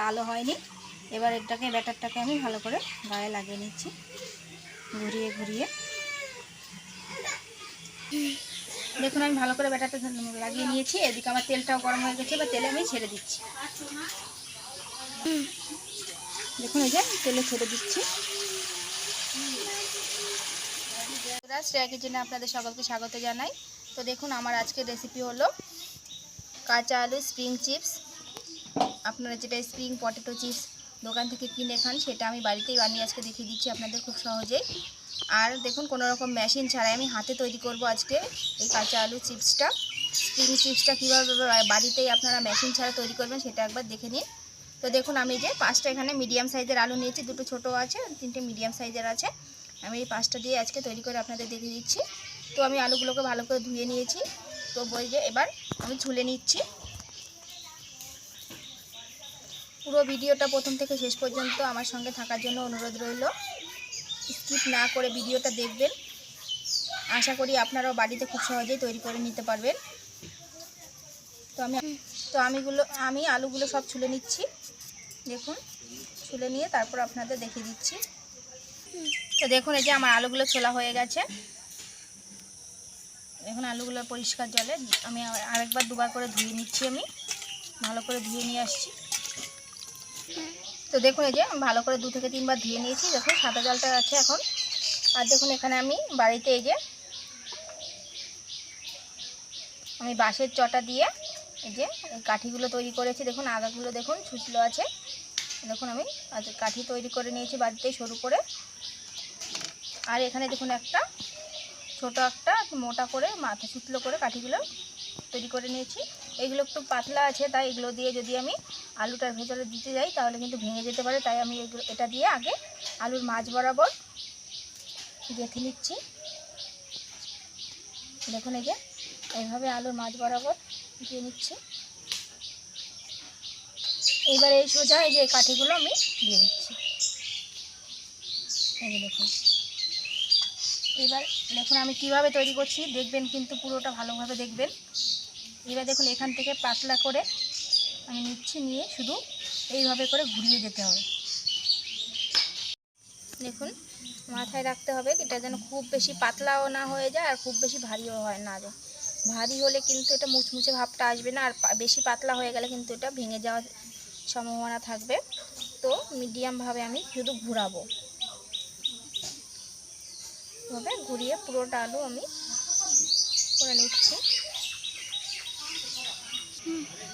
লালও হয়নি। এবার এটাকে, ব্যাটারটাকে আমি ভালো করে গায়ে লাগিয়ে নিচ্ছি। ঘুরিয়ে ঘুরিয়ে। দেখুন, আমি ভালো করে ব্যাটারটা লাগিয়ে নিয়েছি। এদিকে আমার তেলটাও গরম হয়ে গেছে। এবার তেলে আমি ছেড়ে দিচ্ছি। দেখুন, এই যে তেলে ছেড়ে দিচ্ছি। শ্রেয়া কিচেনে আপনাদের সকলকে স্বাগত জানাই। তো দেখুন, আমার আজকের রেসিপি হলো কাঁচা আলু স্প্রিং চিপস আপনারা যেটা স্প্রিং পটেটো চিপস দোকান থেকে কিনে খান, সেটা আমি বাড়িতেই বানিয়ে আজকে দেখিয়ে দিচ্ছি আপনাদের খুব সহজেই। আর দেখুন, কোনো রকম মেশিন ছাড়াই আমি হাতে তৈরি করব আজকে এই কাঁচা আলু চিপসটা স্প্রিং চিপসটা কীভাবে বাড়িতেই আপনারা মেশিন ছাড়া তৈরি করবেন, সেটা একবার দেখে নিন। তো দেখুন, আমি যে পাঁচটা এখানে মিডিয়াম সাইজের আলু নিয়েছি, দুটো ছোট আছে, তিনটে মিডিয়াম সাইজের আছে। আমি এই পাঁচটা দিয়ে আজকে তৈরি করে আপনাদের দেখিয়ে দিচ্ছি। তো আমি আলুগুলোকে ভালো করে ধুয়ে নিয়েছি। তো বই যে এবার আমি ছুলে নিচ্ছি। পুরো ভিডিওটা প্রথম থেকে শেষ পর্যন্ত আমার সঙ্গে থাকার জন্য অনুরোধ রইল। স্কিপ না করে ভিডিওটা দেখবেন। আশা করি আপনারাও বাড়িতে খুব সহজেই তৈরি করে নিতে পারবেন। তো আমি তো আমিগুলো আমি আলুগুলো সব ছুলে নিচ্ছি। দেখুন, ছুলে নিয়ে তারপর আপনাদের দেখিয়ে দিচ্ছি। তো দেখুন, এই যে আমার আলুগুলো ছোলা হয়ে গেছে। এখন আলুগুলো পরিষ্কার জলে আমি আরেকবার দুবার করে ধুয়ে নিচ্ছি আমি। ভালো করে ধুয়ে নিয়ে আসছি। তো দেখুন এই যে ভালো করে দু থেকে তিনবার ধুয়ে নিয়েছি, দেখুন সাদা জলটা আছে এখন। আর দেখুন এখানে আমি বাড়িতে এই যে আমি বাঁশের চটা দিয়ে এই যে কাঠিগুলো তৈরি করেছি, দেখুন আগাগুলো দেখুন ছুচলো আছে। দেখুন আমি কাঠি তৈরি করে নিয়েছি বাড়িতে সরু করে। আর এখানে দেখুন একটা ছোট একটা মোটা করে মাথা ছুতলো করে কাঠিগুলো তৈরি করে নিয়েছি। এগুলো একটু পাতলা আছে, তাই এগুলো দিয়ে যদি আমি আলুটার ভেতরে দিতে যাই, তাহলে কিন্তু ভেঙে যেতে পারে। তাই আমি এগুলো, এটা দিয়ে আগে আলুর মাছ বরাবর গেঁথে নিচ্ছি। দেখুন এই যে, এইভাবে আলুর মাছ বরাবর দিয়ে নিচ্ছি। এইবার এই সোজা এই যে কাঠিগুলো আমি দিয়ে দিচ্ছি। দেখুন। এবার দেখুন আমি কীভাবে তৈরি করছি, দেখবেন কিন্তু পুরোটা ভালোভাবে দেখবেন। এবার দেখুন এখান থেকে পাতলা করে আমি নিচ্ছি নিয়ে শুধু এইভাবে করে ঘুরিয়ে যেতে হবে। দেখুন, মাথায় রাখতে হবে এটা যেন খুব বেশি পাতলাও না হয়ে যায় আর খুব বেশি ভারীও হয় না যায় ভারী হলে কিন্তু এটা মুচমুচে ভাবটা আসবে না আর বেশি পাতলা হয়ে গেলে কিন্তু এটা ভেঙে যাওয়ার সম্ভাবনা থাকবে। তো মিডিয়ামভাবে আমি শুধু ঘুরাবো। এভাবে ঘুরিয়ে পুরোটা আলু আমি করে নিচ্ছি।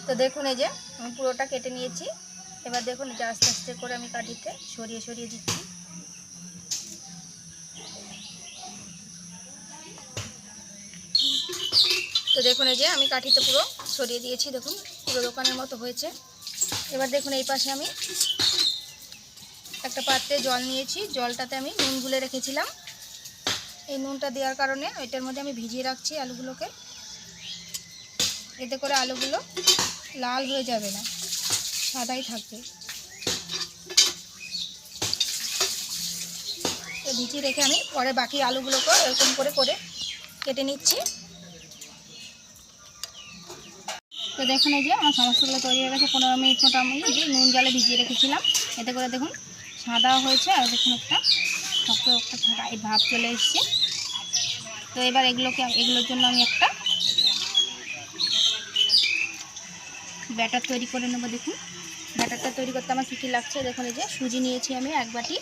তো দেখুন এই যে, আমি পুরোটা কেটে নিয়েছি। এবার দেখুন যে আস্তে আস্তে করে আমি কাঠিতে সরিয়ে সরিয়ে দিচ্ছি। তো দেখুন এই যে, আমি কাঠিতে পুরো সরিয়ে দিয়েছি, দেখুন, পুরো দোকানের মতো হয়েছে। এবার দেখুন এই পাশে আমি একটা পাত্রে জল নিয়েছি। জলটাতে আমি নুন গুলে রেখেছিলাম। এই নুনটা দেওয়ার কারণে ওইটার মধ্যে আমি ভিজিয়ে রাখছি আলুগুলোকে। এতে করে আলুগুলো লাল হয়ে যাবে না। সাদাই থাকবে। তো ভিজিয়ে রেখে আমি পরে বাকি আলুগুলোকে এরকম করে করে কেটে নিচ্ছি। তো দেখুন এই যে আমার সমস্তগুলো তৈরি হয়ে গেছে, পনেরো মিনিট আমি যে নুন জলে ভিজিয়ে রেখেছিলাম। এতে করে দেখুন সাদা হয়েছে আর দেখুন একটা শক্ত একটা ভাব চলে এসছে। তো এবার এগুলোকে, এগুলোর জন্য আমি একটা ব্যাটার তৈরি করে নেব, দেখুন। ব্যাটারটা তৈরি করতে আমার কী কী লাগছে, দেখুন এই যে সুজি নিয়েছি আমি এক বাটি।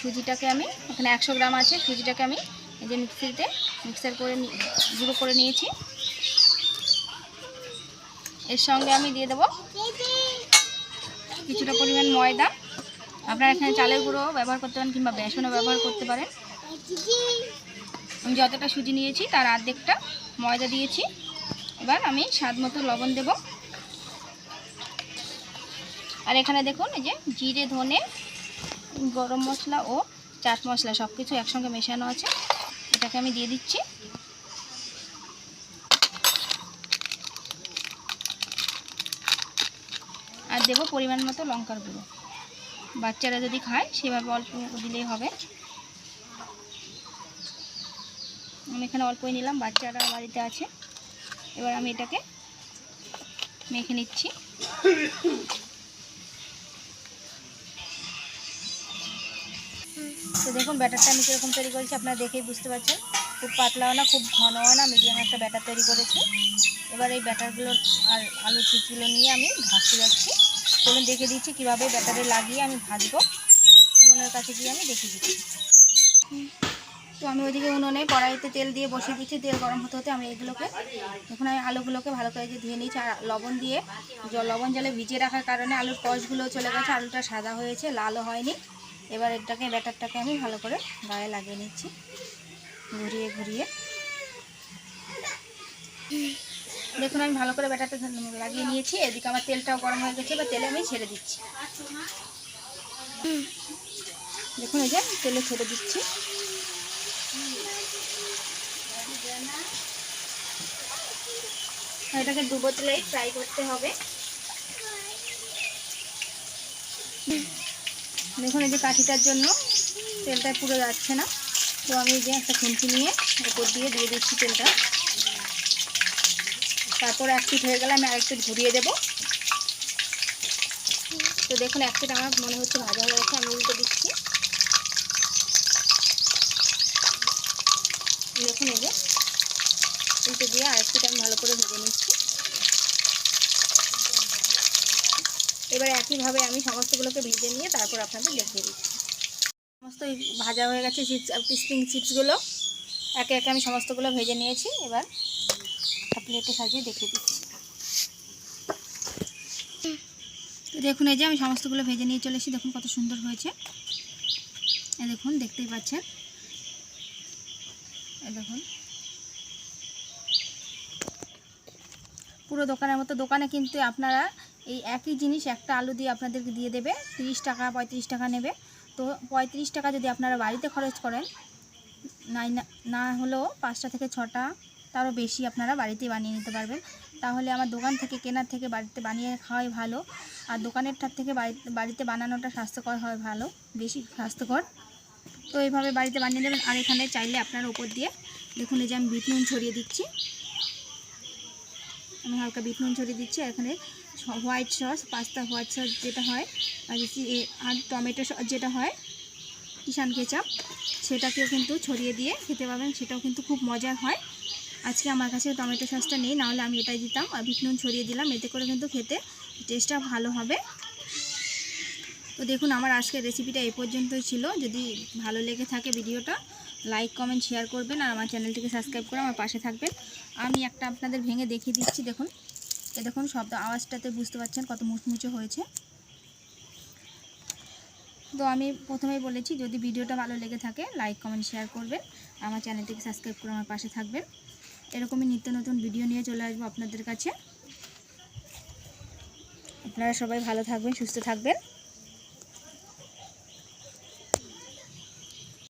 সুজিটাকে আমি, এখানে একশো গ্রাম আছে, সুজিটাকে আমি এই যে মিক্সিতে, মিক্সার করে গুঁড়ো করে নিয়েছি। এর সঙ্গে আমি দিয়ে দেবো কিছুটা পরিমাণ ময়দা। আপনারা এখানে চালের গুঁড়ো ব্যবহার করতে পারেন কিংবা বেসনও ব্যবহার করতে পারেন। আমি যতটা সুজি নিয়েছি, তার অর্ধেকটা ময়দা দিয়েছি। এবার আমি স্বাদ মতো লবণ দেব। আর এখানে দেখুন, এই যে জিরে, ধনে, গরম মশলা ও চাট মশলা সব কিছু একসঙ্গে মেশানো আছে। এটাকে আমি দিয়ে দিচ্ছি। আর দেবো পরিমাণ মতো লঙ্কার গুঁড়ো। বাচ্চারা যদি খায়, সেভাবে অল্প দিলেই হবে। আমি এখানে অল্পই নিলাম, বাচ্চারা বাড়িতে আছে। এবার আমি এটাকে মেখে নিচ্ছি। তো দেখুন, ব্যাটারটা আমি কীরকম তৈরি করেছি আপনারা দেখেই বুঝতে পারছেন। খুব পাতলাও না, খুব ঘনও না মিডিয়াম একটা ব্যাটার তৈরি করেছি। এবার এই ব্যাটারগুলো আর আলু চিপসগুলো নিয়ে আমি ভাজতে যাচ্ছি। চলুন দেখে দিচ্ছি কীভাবে ব্যাটারে লাগিয়ে আমি ভাজবো। উনুনের কাছে গিয়ে আমি দেখে দিচ্ছি। তো আমি ওইদিকে উনুনে কড়াইতে তেল দিয়ে বসিয়ে দিচ্ছি। তেল গরম হতে হতে আমি এগুলোকে, এখন আমি আলুগুলোকে ভালো করে যে ধুয়ে নিয়েছি, আর লবণ দিয়ে জল, লবণ জলে ভিজিয়ে রাখার কারণে আলুর কষগুলো চলে গেছে, আলুটা সাদা হয়েছে, লালও হয়নি। এবার এটাকে, ব্যাটারটাকে আমি ভালো করে গায়ে লাগিয়ে নিচ্ছি। ঘুরিয়ে ঘুরিয়ে। দেখুন, আমি ভালো করে ব্যাটারটা লাগিয়ে নিয়েছি। এদিকে আমার তেলটাও গরম হয়ে গেছে, এবার তেলে আমি ছেড়ে দিচ্ছি। দেখুন, এই যে তেলে ছেড়ে দিচ্ছি। এটাকে দু বোতলেই ফ্রাই করতে হবে। দেখুন এই যে কাঠিটার জন্য তেলটা পুরো যাচ্ছে না। তো আমি এই যে একটা খুন্তি নিয়ে উপর দিয়ে দিয়ে দিচ্ছি তেলটা। তারপর এক পিঠ হয়ে গেলে আমি আরেকটু ঘুরিয়ে দেবো। তো দেখুন এক পিঠ আমার মনে হচ্ছে ভাজা হয়ে গেছে, আমি উল্টে দিচ্ছি। দেখুন এই যে, উল্টে দিয়ে আরেক পিঠ আমি ভালো করে ভেজে নিচ্ছি। এবার একইভাবে আমি সমস্তগুলোকে ভেজে নিয়ে তারপর আপনাদের দেখিয়ে দিচ্ছি। সমস্ত ভাজা হয়ে গেছে চিপস স্প্রিং চিপসগুলো। একে একে আমি সমস্তগুলো ভেজে নিয়েছি। এবার প্লেটে সাজিয়ে দেখিয়ে দিচ্ছি। তো দেখুন, এই যে আমি সমস্তগুলো ভেজে নিয়ে চলে এসেছি। দেখুন কত সুন্দর হয়েছে। দেখুন, দেখতেই পাচ্ছেন। দেখুন। পুরো দোকানের মতো দোকানে কিন্তু আপনারা এই একই জিনিস একটা আলু দিয়ে আপনাদেরকে দিয়ে দেবে, তিরিশ টাকা, পঁয়ত্রিশ টাকা নেবে। তো পঁয়ত্রিশ টাকা যদি আপনারা বাড়িতে খরচ করেন, নাই না হলেও পাঁচটা থেকে ছটা, তারও বেশি আপনারা বাড়িতে বানিয়ে নিতে পারবেন। তাহলে আমার দোকান থেকে, কেনার থেকে বাড়িতে বানিয়ে খাওয়াই ভালো। আর দোকানেরটার থেকে বাড়িতে বাড়িতে বানানোটা স্বাস্থ্যকর হয় ভালো, বেশি স্বাস্থ্যকর। তো এইভাবে বাড়িতে বানিয়ে নেবেন। আর এখানে চাইলে আপনার উপর দিয়ে, দেখুন এই যে আমি বিট নুন ছড়িয়ে দিচ্ছি। আমি হালকা বিট নুন ছড়িয়ে দিচ্ছি। আর এখানে white sauce pasta white sauce যেটা হয়, আর টমেটো সস যেটা হয় কিষান কেচাপ সেটাকেও কিন্তু ছড়িয়ে দিয়ে খেতে পাবেন, সেটাও কিন্তু খুব মজার হয়। আজকে আমার কাছে টমেটো সসটা নেই, নাহলে আমি এটাই দিতাম, আর বিট নুন ছড়িয়ে দিলাম, এতে করে কিন্তু খেতে টেস্টটা ভালো হবে। তো দেখুন, আমার আজকের রেসিপিটা এই পর্যন্তই ছিল। যদি ভালো লেগে থাকে ভিডিওটা লাইক কমেন্ট শেয়ার করবেন, আর আমার চ্যানেলটিকে সাবস্ক্রাইব করে আমার পাশে থাকবেন। আমি একটা আপনাদের ভেঙে দেখিয়ে দিচ্ছি, দেখুন। এ দেখুন, শব্দ আওয়াজটাতে বুঝতে পারছেন কত মুচমুচে হয়েছে। তো আমি প্রথমেই বলেছি, যদি ভিডিওটা ভালো লেগে থাকে লাইক কমেন্ট শেয়ার করবেন। আমার চ্যানেলটিকে সাবস্ক্রাইব করে আমার পাশে থাকবেন। এরকমই নিত্য নতুন ভিডিও নিয়ে চলে আসব আপনাদের কাছে। আপনারা সবাই ভালো থাকবেন, সুস্থ থাকবেন।